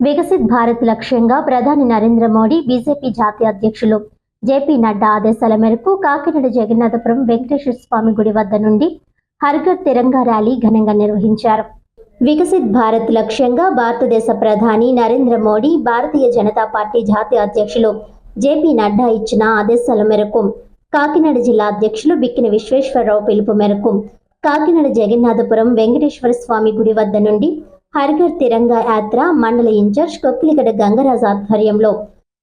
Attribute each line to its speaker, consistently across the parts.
Speaker 1: వికసిత్ భారత్ లక్ష్యంగా ప్రధాని నరేంద్ర మోడీ బీజేపీ జాతీయ అధ్యక్షులు జేపీ నడ్డా ఆదేశాల మేరకు కాకినాడ జగన్నాథపురం వెంకటేశ్వర స్వామి గుడి వద్ద నుండి హర్ఘర్ తిరంగా ర్యాలీ ఘనంగా నిర్వహించారు. వికసిత్ భారత్ లక్ష్యంగా భారతదేశ ప్రధాని నరేంద్ర మోడీ భారతీయ జనతా పార్టీ జాతీయ అధ్యక్షులు జేపీ నడ్డా ఇచ్చిన ఆదేశాల మేరకు కాకినాడ జిల్లా అధ్యక్షులు బిక్కిన విశ్వేశ్వరరావు పిలుపు మేరకు కాకినాడ జగన్నాథపురం వెంకటేశ్వర స్వామి గుడి వద్ద నుండి హర్ఘర్ తిరంగా యాత్ర మండల ఇన్ఛార్జ్ కొక్కిలిగడ గంగరాజ్ ఆధ్వర్యంలో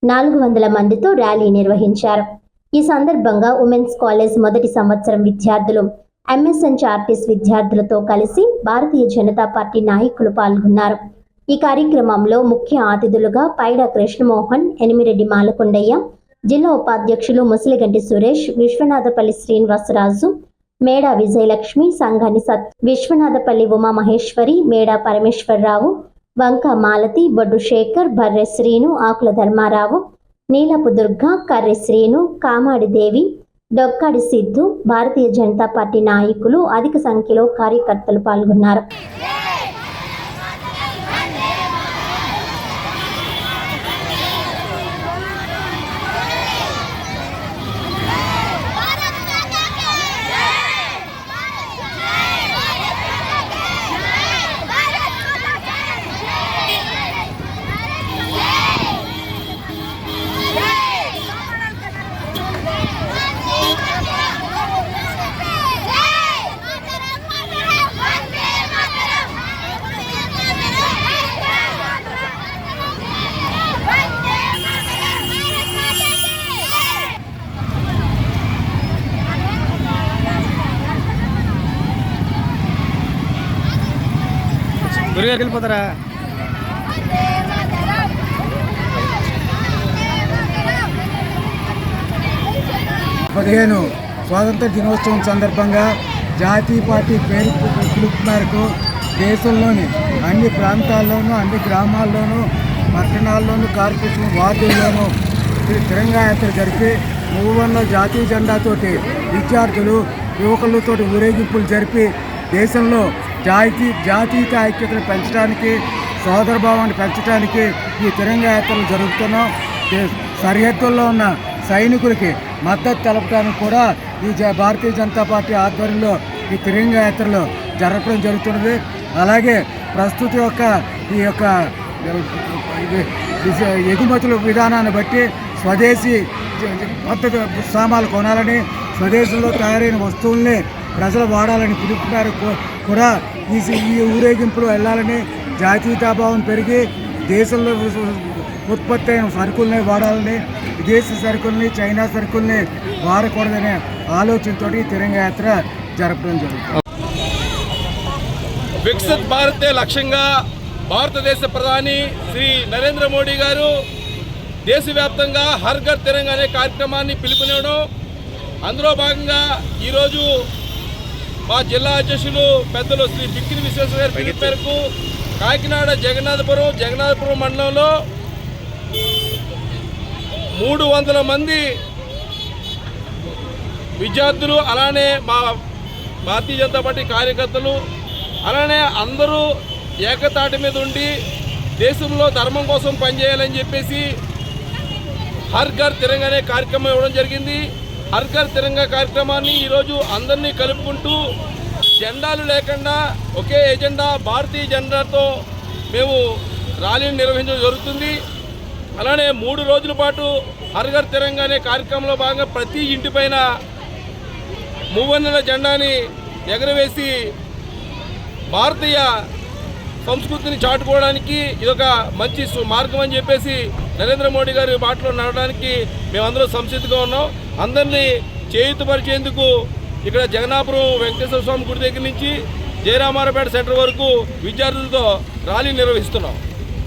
Speaker 1: నాలుగు వందల మందితో ర్యాలీ నిర్వహించారు. ఈ సందర్భంగా ఉమెన్స్ కాలేజ్ మొదటి సంవత్సరం విద్యార్థులు ఎంఎస్ఎన్ చార్టీస్ విద్యార్థులతో కలిసి భారతీయ జనతా పార్టీ నాయకులు పాల్గొన్నారు. ఈ కార్యక్రమంలో ముఖ్య అతిథులుగా పైడ కృష్ణమోహన్ ఎనిమిరెడ్డి మాలకొండయ్య జిల్లా ఉపాధ్యక్షులు ముసలిగంటి సురేష్ విశ్వనాథపల్లి శ్రీనివాసరాజు మేడ విజయలక్ష్మి సంఘాని సత్ విశ్వనాథపల్లి ఉమా మహేశ్వరి మేడా పరమేశ్వరరావు వంక మాలతి బొడ్డు శేఖర్ బర్రె శ్రీను ఆకుల ధర్మారావు నీలపు దుర్గ కర్రె శ్రీను కామాడి దేవి డొక్కాడి సిద్ధు భారతీయ జనతా పార్టీ నాయకులు అధిక సంఖ్యలో కార్యకర్తలు పాల్గొన్నారు.
Speaker 2: గురుగారికి వెళ్ళిపోతారా?
Speaker 3: పదిహేను స్వాతంత్ర దినోత్సవం సందర్భంగా జాతీయ పార్టీ పేరు పిలుపు మేరకు దేశంలోని అన్ని ప్రాంతాల్లోనూ అన్ని గ్రామాల్లోనూ పట్టణాల్లోనూ కార్పొరేషన్ వార్డుల్లోనూ తిరంగా యాత్ర జరిపి మూవన్లో జాతీయ జెండాతోటి విద్యార్థులు యువకులతో ఊరేగింపులు జరిపి దేశంలో జాతీయ జాతీయత ఐక్యతను పెంచడానికి సోదరభావాన్ని పెంచడానికి ఈ తిరంగా యాత్రలు జరుగుతున్నాం. సరిహద్దుల్లో ఉన్న సైనికులకి మద్దతు తెలపడానికి కూడా ఈ జ- భారతీయ జనతా పార్టీ ఆధ్వర్యంలో ఈ తిరంగా యాత్రలు జరపడం జరుగుతున్నది. అలాగే ప్రస్తుత యొక్క ఈ యొక్క ఇది- ఎగుమతుల విధానాన్ని బట్టి స్వదేశీ మద్దతు సామాలు పద్ధతి కొనాలని స్వదేశంలో తయారైన వస్తువుల్ని ప్రజలు వాడాలని పిలుపుతారు కూడా ఈ సి- ఈ ఊరేగింపులు వెళ్ళాలని జాతీయతాభావం పెరిగి దేశంలో ఉత్పత్తి అయిన సరుకుల్ని వాడాలని విదేశీ సరుకుల్ని చైనా సరుకుల్ని వాడకూడదనే ఆలోచనతో తిరంగ యాత్ర జరపడం జరుగుతుంది.
Speaker 2: వికసిత్ భారతే లక్ష్యంగా భారతదేశ ప్రధాని శ్రీ నరేంద్ర మోడీ గారు దేశవ్యాప్తంగా హర్ ఘర్ తిరంగా అనే కార్యక్రమాన్ని పిలుపునివ్వడం. అందులో భాగంగా ఈరోజు మా జిల్లా అధ్యక్షులు పెద్దలు శ్రీ బిక్కిరి విశ్వేశ్వర గారి పిలుపు మేరకు కాకినాడ జగన్నాథపురం జగన్నాథపురం మండలంలో మూడు వందల మంది విద్యార్థులు అలానే మా భారతీయ జనతా పార్టీ కార్యకర్తలు అలానే అందరూ ఏకతాటి మీద ఉండి దేశంలో ధర్మం కోసం పనిచేయాలని చెప్పేసి హర్ ఘర్ తిరంగానే కార్యక్రమం ఇవ్వడం జరిగింది. హర్కర్ తిరంగా కార్యక్రమాన్ని ఈరోజు అందరినీ కలుపుకుంటూ జెండాలు లేకుండా ఒకే ఎజెండా భారతీయ జెండాతో మేము ర్యాలీని నిర్వహించడం జరుగుతుంది. అలానే మూడు రోజుల పాటు హర్ఘర్ తిరంగా అనే కార్యక్రమంలో భాగంగా ప్రతి ఇంటిపైన మూవన్నెల జెండాని ఎగరవేసి భారతీయ సంస్కృతిని చాటుకోవడానికి ఇదొక మంచి సు- మార్గం అని చెప్పేసి నరేంద్ర మోడీ గారి మాటలో నడవడానికి మేమందరం సంసిద్ధంగా ఉన్నాం. అందరినీ చేయుతపరిచేందుకు ఇక్కడ జగన్నాపురం వెంకటేశ్వర స్వామి గుడి దగ్గర నుంచి జయరామారపేట సెంటర్ వరకు విద్యార్థులతో ర్యాలీ నిర్వహిస్తున్నాం.